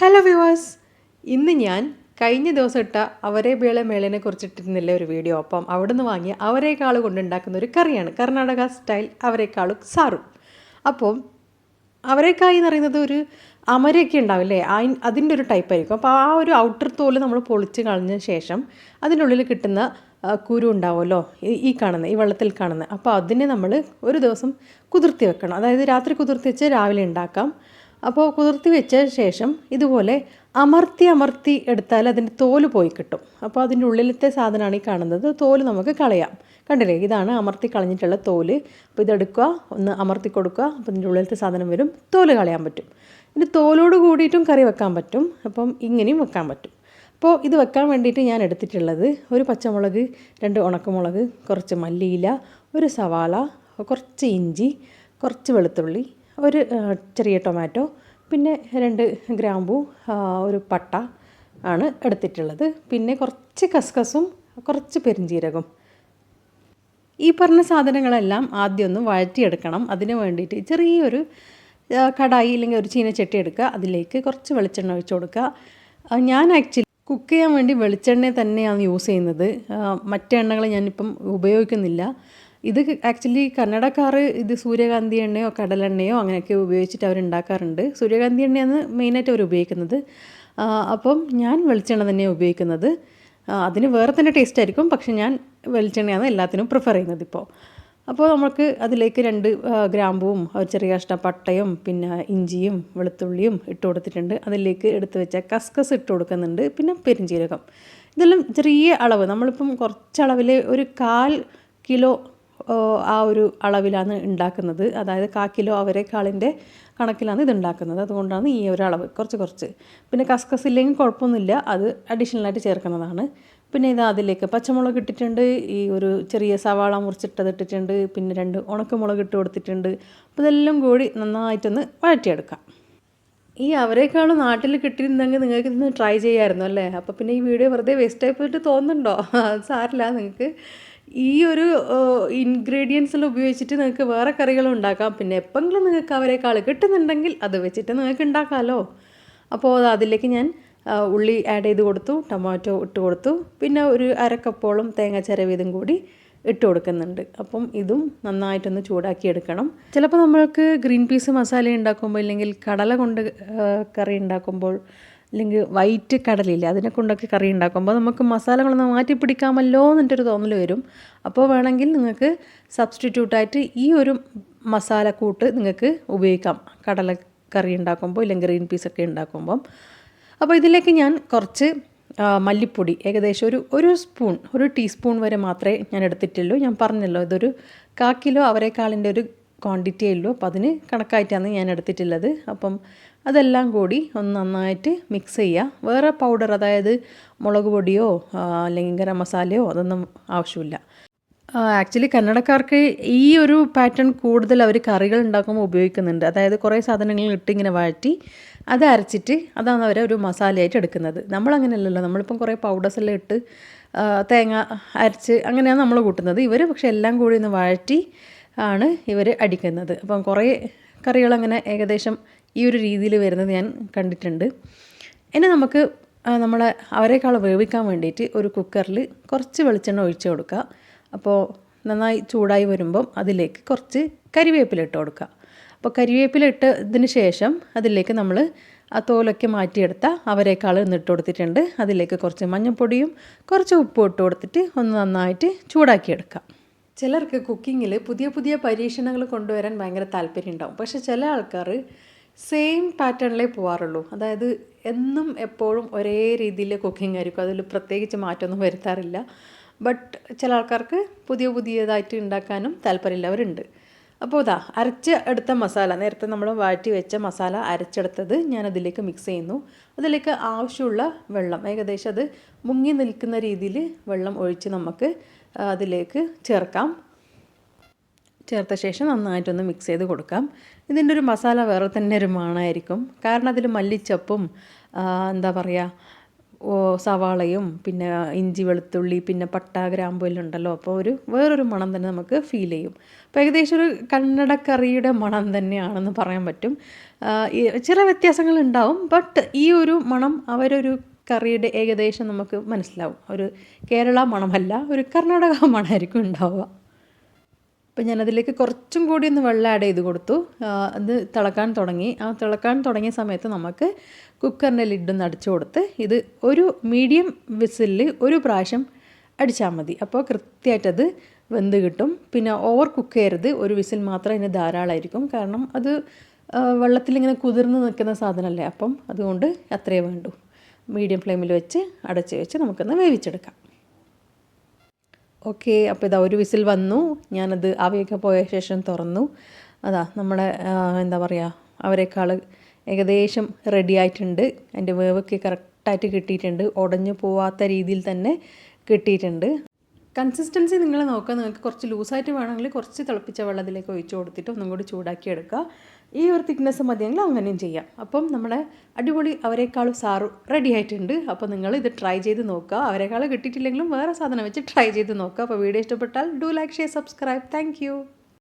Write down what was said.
Hello viewers ഇന്ന് ഞാൻ കഴിഞ്ഞ ദിവസം ഇട്ട അവരേബേള മേളനെ കുറിച്ചിട്ടിരുന്നില്ല ഒരു വീഡിയോ. അപ്പം അവിടെ നിന്ന് വാങ്ങിയ അവരേക്കാൾ കൊണ്ടുണ്ടാക്കുന്ന ഒരു കറിയാണ്. കർണാടക സ്റ്റൈൽ അവരേക്കാളു സാറും. അപ്പം അവരേക്കായി എന്ന് പറയുന്നത് ഒരു അമരയൊക്കെ ഉണ്ടാവില്ലേ? ആ അതിന്റെ ഒരു ടൈപ്പ് ആയിരിക്കും. അപ്പോൾ ആ ഒരു ഔട്ടർ തോൽ നമ്മൾ പൊളിച്ച് കളഞ്ഞ ശേഷം അതിന്റെ ഉള്ളിൽ കിട്ടുന്ന കുരു ഉണ്ടാവുമല്ലോ? ഈ കാണുന്ന ഈ വെള്ളത്തിൽ കാണുന്ന. അപ്പോൾ അതിനെ നമ്മൾ ഒരു ദിവസം കുതിർത്തി വെക്കണം. അതായത് രാത്രി കുതിർത്തി വെച്ച് രാവിലെ ഉണ്ടാക്കാം. അപ്പോൾ കുതിർത്തി വെച്ച ശേഷം ഇതുപോലെ അമർത്തി അമർത്തി എടുത്താൽ അതിന്റെ തോൽ പോയി കിട്ടും. അപ്പോൾ അതിന്റെ ഉള്ളിലത്തെ സാധനമാണ് ഈ കാണുന്നത്. തോൽ നമുക്ക് കളയാം. കണ്ടില്ലേ? ഇതാണ് അമർത്തി കളഞ്ഞിട്ടുള്ള തോൽ. അപ്പോൾ ഇതെടുക്കുക ഒന്ന് അമർത്തി കൊടുക്കുക. അപ്പോൾ ഇതിന്റെ ഉള്ളിലത്തെ സാധനം വരും. തോൽ കളയാൻ പറ്റും. ഇനി തോലോട് കൂടിയിട്ടും കറി വെക്കാൻ പറ്റും. അപ്പം ഇങ്ങനെയും വെക്കാൻ പറ്റും. അപ്പോൾ ഇത് വെക്കാൻ വേണ്ടിയിട്ട് ഞാൻ എടുത്തിട്ടുള്ളത് ഒരു പച്ചമുളക് രണ്ട് ഉണക്കമുളക് കുറച്ച് മല്ലിയില ഒരു സവാള കുറച്ച് ഇഞ്ചി കുറച്ച് വെളുത്തുള്ളി ഒരു ചെറിയ ടൊമാറ്റോ പിന്നെ രണ്ട് ഗ്രാമ്പു ഒരു പട്ട ആണ് എടുത്തിട്ടുള്ളത്. പിന്നെ കുറച്ച് കസ്കസും കുറച്ച് പെരിഞ്ജീരകം ഈ പറഞ്ഞ സാധനങ്ങളെല്ലാം ആദ്യം ഒന്ന് വഴറ്റിയെടുക്കണം. അതിന് വേണ്ടിയിട്ട് ചെറിയൊരു കടായി അല്ലെങ്കിൽ ഒരു ചീനച്ചട്ടി എടുക്കുക. അതിലേക്ക് കുറച്ച് വെളിച്ചെണ്ണ ഒഴിച്ചു കൊടുക്കുക. ഞാൻ ആക്ച്വലി കുക്ക് ചെയ്യാൻ വേണ്ടി വെളിച്ചെണ്ണ തന്നെയാണ് യൂസ് ചെയ്യുന്നത്. മറ്റെണ്ണകൾ ഞാനിപ്പം ഉപയോഗിക്കുന്നില്ല. ഇത് ആക്ച്വലി കന്നഡക്കാർ ഇത് സൂര്യകാന്തി എണ്ണയോ കടലെണ്ണയോ അങ്ങനെയൊക്കെ ഉപയോഗിച്ചിട്ട് അവർ ഉണ്ടാക്കാറുണ്ട്. സൂര്യകാന്തി എണ്ണയാണ് മെയിനായിട്ട് അവർ ഉപയോഗിക്കുന്നത്. അപ്പം ഞാൻ വെളിച്ചെണ്ണ തന്നെയാണ് ഉപയോഗിക്കുന്നത്. അതിന് വേറെ തന്നെ ടേസ്റ്റ് ആയിരിക്കും. പക്ഷെ ഞാൻ വെളിച്ചെണ്ണയാണ് എല്ലാത്തിനും പ്രിഫർ ചെയ്യുന്നത് ഇപ്പോൾ അപ്പോൾ നമുക്ക് അതിലേക്ക് രണ്ട് ഗ്രാമ്പുവും ചെറിയ കഷ്ണം പട്ടയും പിന്നെ ഇഞ്ചിയും വെളുത്തുള്ളിയും ഇട്ട് കൊടുത്തിട്ടുണ്ട്. അതിലേക്ക് എടുത്ത് വെച്ച കസ്കസ് ഇട്ട് കൊടുക്കുന്നുണ്ട്. പിന്നെ പെരിഞ്ജീരകം ഇതെല്ലാം ചെറിയ അളവ്. നമ്മളിപ്പം കുറച്ചളവിൽ ഒരു കാൽ കിലോ ആ ഒരു അളവിലാണ് ഉണ്ടാക്കുന്നത്. അതായത് കാക്കിലോ കിലോ അവരെക്കാളിന്റെ കണക്കിലാണ് ഇത് ഉണ്ടാക്കുന്നത്. അതുകൊണ്ടാണ് ഈ ഒരു അളവ് കുറച്ച് കുറച്ച്. പിന്നെ കസ്കസ് ഇല്ലെങ്കിൽ കുഴപ്പമൊന്നുമില്ല. അത് അഡീഷണലായിട്ട് ചേർക്കുന്നതാണ്. പിന്നെ ഇത് അതിലേക്ക് പച്ചമുളക് ഇട്ടിട്ടുണ്ട്. ഈ ഒരു ചെറിയ സവാള മുറിച്ചിട്ടത് ഇട്ടിട്ടുണ്ട്. പിന്നെ രണ്ട് ഉണക്കമുളക് ഇട്ട് കൊടുത്തിട്ടുണ്ട്. അപ്പോൾ ഇതെല്ലാം കൂടി നന്നായിട്ടൊന്ന് വഴറ്റിയെടുക്കാം. ഈ അവരെക്കാളും നാട്ടിൽ കിട്ടിയിരുന്നെങ്കിൽ നിങ്ങൾക്ക് ഇന്ന് ട്രൈ ചെയ്യാമായിരുന്നു അല്ലേ? അപ്പോൾ പിന്നെ ഈ വീഡിയോ വെറുതെ വേസ്റ്റ് ആയി പോയിട്ട് തോന്നുന്നുണ്ടോ? സാരില്ല നിങ്ങൾക്ക് ഈ ഒരു ഇൻഗ്രീഡിയൻസിൽ ഉപയോഗിച്ചിട്ട് നിങ്ങൾക്ക് വേറെ കറികളും ഉണ്ടാക്കാം. പിന്നെ എപ്പോഴെങ്കിലും നിങ്ങൾക്ക് അവരെക്കാൾ കിട്ടുന്നുണ്ടെങ്കിൽ അത് വെച്ചിട്ട് നിങ്ങൾക്ക് ഉണ്ടാക്കാമല്ലോ അപ്പോൾ അതിലേക്ക് ഞാൻ ഉള്ളി ആഡ് ചെയ്ത് കൊടുത്തു ടൊമാറ്റോ ഇട്ട് കൊടുത്തു. പിന്നെ ഒരു അരക്കപ്പോളം തേങ്ങ ചരവീതും കൂടി ഇട്ട് കൊടുക്കുന്നുണ്ട്. അപ്പം ഇതും നന്നായിട്ടൊന്ന് ചൂടാക്കി എടുക്കണം. ചിലപ്പോൾ നമ്മൾക്ക് ഗ്രീൻ പീസ് മസാല ഉണ്ടാക്കുമ്പോൾ ഇല്ലെങ്കിൽ കടല കൊണ്ട് കറി ഉണ്ടാക്കുമ്പോൾ അല്ലെങ്കിൽ വൈറ്റ് കടലില്ലേ അതിനെ കൊണ്ടൊക്കെ കറി ഉണ്ടാക്കുമ്പോൾ നമുക്ക് മസാലകളൊന്നും മാറ്റി പിടിക്കാമല്ലോ എന്നിട്ടൊരു തോന്നൽ വരും. അപ്പോൾ വേണമെങ്കിൽ നിങ്ങൾക്ക് സബ്സ്റ്റിറ്റ്യൂട്ടായിട്ട് ഈ ഒരു മസാലക്കൂട്ട് നിങ്ങൾക്ക് ഉപയോഗിക്കാം. കടല കറി ഉണ്ടാക്കുമ്പോൾ ഇല്ലെങ്കിൽ ഗ്രീൻ പീസൊക്കെ ഉണ്ടാക്കുമ്പം. അപ്പോൾ ഇതിലേക്ക് ഞാൻ കുറച്ച് മല്ലിപ്പൊടി ഏകദേശം ഒരു ഒരു സ്പൂൺ ഒരു ടീസ്പൂൺ വരെ മാത്രമേ ഞാൻ എടുത്തിട്ടുള്ളൂ. ഞാൻ പറഞ്ഞല്ലോ ഇതൊരു കാ അവരെക്കാളിന്റെ ഒരു ക്വാണ്ടിറ്റിയേ ഉള്ളൂ. അപ്പോൾ അതിന് കണക്കായിട്ടാണ് ഞാൻ എടുത്തിട്ടുള്ളത്. അപ്പം അതെല്ലാം കൂടി ഒന്ന് നന്നായിട്ട് മിക്സ് ചെയ്യുക വേറെ പൗഡർ അതായത് മുളക് പൊടിയോ അല്ലെങ്കിൽ ഗരം മസാലയോ അതൊന്നും ആവശ്യമില്ല. ആക്ച്വലി കന്നഡക്കാർക്ക് ഈ ഒരു പാറ്റേൺ കൂടുതൽ അവർ കറികൾ ഉണ്ടാക്കുമ്പോൾ ഉപയോഗിക്കുന്നുണ്ട്. അതായത് കുറേ സാധനങ്ങൾ ഇട്ട് ഇങ്ങനെ വഴറ്റി അത് അരച്ചിട്ട് അതാണ് അവർ ഒരു മസാലയായിട്ട് എടുക്കുന്നത്. നമ്മളങ്ങനെയല്ലല്ലോ നമ്മളിപ്പം കുറേ പൗഡേഴ്സ് എല്ലാം ഇട്ട് തേങ്ങ അരച്ച് അങ്ങനെയാണ് നമ്മൾ കൂട്ടുന്നത്. ഇവർ പക്ഷെ എല്ലാം കൂടി ഒന്ന് വഴറ്റി ആണ് ഇവർ അടിക്കുന്നത്. അപ്പം കുറേ കറികൾ അങ്ങനെ ഏകദേശം ഈ ഒരു രീതിയിൽ വരുന്നത് ഞാൻ കണ്ടിട്ടുണ്ട്. ഇനി നമുക്ക് നമ്മൾ അവരെക്കാൾ വേവിക്കാൻ വേണ്ടിയിട്ട് ഒരു കുക്കറിൽ കുറച്ച് വെളിച്ചെണ്ണ ഒഴിച്ച് കൊടുക്കുക. അപ്പോൾ നന്നായി ചൂടായി വരുമ്പം അതിലേക്ക് കുറച്ച് കരിവേപ്പില ഇട്ട് കൊടുക്കുക. അപ്പോൾ കരിവേപ്പില ഇട്ടതിന് ശേഷം അതിലേക്ക് നമ്മൾ ആ തോലൊക്കെ മാറ്റിയെടുത്ത അവരെക്കാൾ ഇന്നിട്ട് കൊടുത്തിട്ടുണ്ട്. അതിലേക്ക് കുറച്ച് മഞ്ഞൾപ്പൊടിയും കുറച്ച് ഉപ്പും ഇട്ട് കൊടുത്തിട്ട് ഒന്ന് നന്നായിട്ട് ചൂടാക്കിയെടുക്കാം ചിലർക്ക് കുക്കിങ്ങിൽ പുതിയ പുതിയ പരീക്ഷണങ്ങൾ കൊണ്ടുവരാൻ ഭയങ്കര താല്പര്യം ഉണ്ടാവും പക്ഷെ ചില ആൾക്കാർ സെയിം പാറ്റേണിലേ പോകാറുള്ളൂ അതായത് എന്നും എപ്പോഴും ഒരേ രീതിയിൽ കുക്കിംഗ് ആയിരിക്കും. അതിൽ പ്രത്യേകിച്ച് മാറ്റമൊന്നും വരുത്താറില്ല. ബട്ട് ചില ആൾക്കാർക്ക് പുതിയ പുതിയതായിട്ട് ഉണ്ടാക്കാനും താല്പര്യമുള്ളവരുണ്ട് അപ്പോൾ ഇതാ അരച്ച് എടുത്ത മസാല. നേരത്തെ നമ്മൾ വാറ്റി വെച്ച മസാല അരച്ചെടുത്തത് ഞാൻ അതിലേക്ക് മിക്സ് ചെയ്യുന്നു. അതിലേക്ക് ആവശ്യമുള്ള വെള്ളം. ഏകദേശം അത് മുങ്ങി നിൽക്കുന്ന രീതിയിൽ വെള്ളം ഒഴിച്ച് നമുക്ക് അതിലേക്ക് ചേർക്കാം. ചേർത്ത ശേഷം നന്നായിട്ടൊന്ന് മിക്സ് ചെയ്ത് കൊടുക്കാം. ഇതിന്റെ ഒരു മസാല വേറെ തന്നെ ഒരു മണമായിരിക്കും കാരണം അതിൽ മല്ലിച്ചപ്പും എന്താ പറയുക സവാളയും പിന്നെ ഇഞ്ചി വെളുത്തുള്ളി പിന്നെ പട്ട ഗ്രാമ്പു എല്ലാം ഉണ്ടല്ലോ. അപ്പോൾ ഒരു വേറൊരു മണം തന്നെ നമുക്ക് ഫീൽ ചെയ്യും. അപ്പോൾ ഏകദേശം ഒരു കന്നഡ കറിയുടെ മണം തന്നെയാണെന്ന് പറയാൻ പറ്റും. ചില വ്യത്യാസങ്ങൾ ഉണ്ടാവും. ബട്ട് ഈ ഒരു മണം അവരൊരു കറിയുടെ ഏകദേശം നമുക്ക് മനസ്സിലാവും. ഒരു കേരള മണമല്ല ഒരു കർണാടക മണമായിരിക്കും ഉണ്ടാവുക. അപ്പം ഞാനതിലേക്ക് കുറച്ചും കൂടി ഒന്ന് വെള്ളം ആഡ് ചെയ്ത് കൊടുത്തു. അത് തിളക്കാൻ തുടങ്ങി. ആ തിളക്കാൻ തുടങ്ങിയ സമയത്ത് നമുക്ക് കുക്കറിന്റെ ലിഡൊന്ന് അടിച്ചു കൊടുത്ത് ഇത് ഒരു മീഡിയം വിസിലിൽ ഒരു പ്രാവശ്യം അടിച്ചാൽ മതി. അപ്പോൾ കൃത്യമായിട്ടത് വെന്ത് കിട്ടും. പിന്നെ ഓവർ കുക്ക് ചെയ്യരുത്. ഒരു വിസിൽ മാത്രം അതിന് ധാരാളമായിരിക്കും കാരണം അത് വെള്ളത്തിലിങ്ങനെ കുതിർന്ന് നിൽക്കുന്ന സാധനമല്ലേ? അപ്പം അതുകൊണ്ട് അത്രയേ വേണ്ടൂ. മീഡിയം ഫ്ലെയിമിൽ വെച്ച് അടച്ച് വെച്ച് നമുക്കൊന്ന് വേവിച്ചെടുക്കാം. ഓക്കെ അപ്പോൾ ഇതാ ഒരു വിസിൽ വന്നു. ഞാനത് ആവിയൊക്കെ പോയ ശേഷം തുറന്നു. അതാ നമ്മുടെ എന്താ പറയുക അവരെക്കാൾ ഏകദേശം റെഡി ആയിട്ടുണ്ട്. അതിന്റെ വേവൊക്കെ കറക്റ്റായിട്ട് കിട്ടിയിട്ടുണ്ട്. ഉടഞ്ഞു പോവാത്ത രീതിയിൽ തന്നെ കിട്ടിയിട്ടുണ്ട്. കൺസിസ്റ്റൻസി നിങ്ങൾ നോക്കുക. നിങ്ങൾക്ക് കുറച്ച് ലൂസായിട്ട് വേണമെങ്കിൽ കുറച്ച് തിളപ്പിച്ച വെള്ളത്തിലേക്ക് ഒഴിച്ചു കൊടുത്തിട്ട് ഒന്നും കൂടി ചൂടാക്കി എടുക്കുക ഈ ഒരു തിക്നെസ് മതിയെങ്കിൽ അങ്ങനെയും ചെയ്യാം. അപ്പം നമ്മുടെ അടിപൊളി അവരെക്കാളും സാറ് റെഡി ആയിട്ടുണ്ട്. അപ്പോൾ നിങ്ങൾ ഇത് ട്രൈ ചെയ്ത് നോക്കുക. അവരെക്കാൾ കിട്ടിയിട്ടില്ലെങ്കിലും വേറെ സാധനം വെച്ച് ട്രൈ ചെയ്ത് നോക്കുക. അപ്പോൾ വീഡിയോ ഇഷ്ടപ്പെട്ടാൽ do like share subscribe thank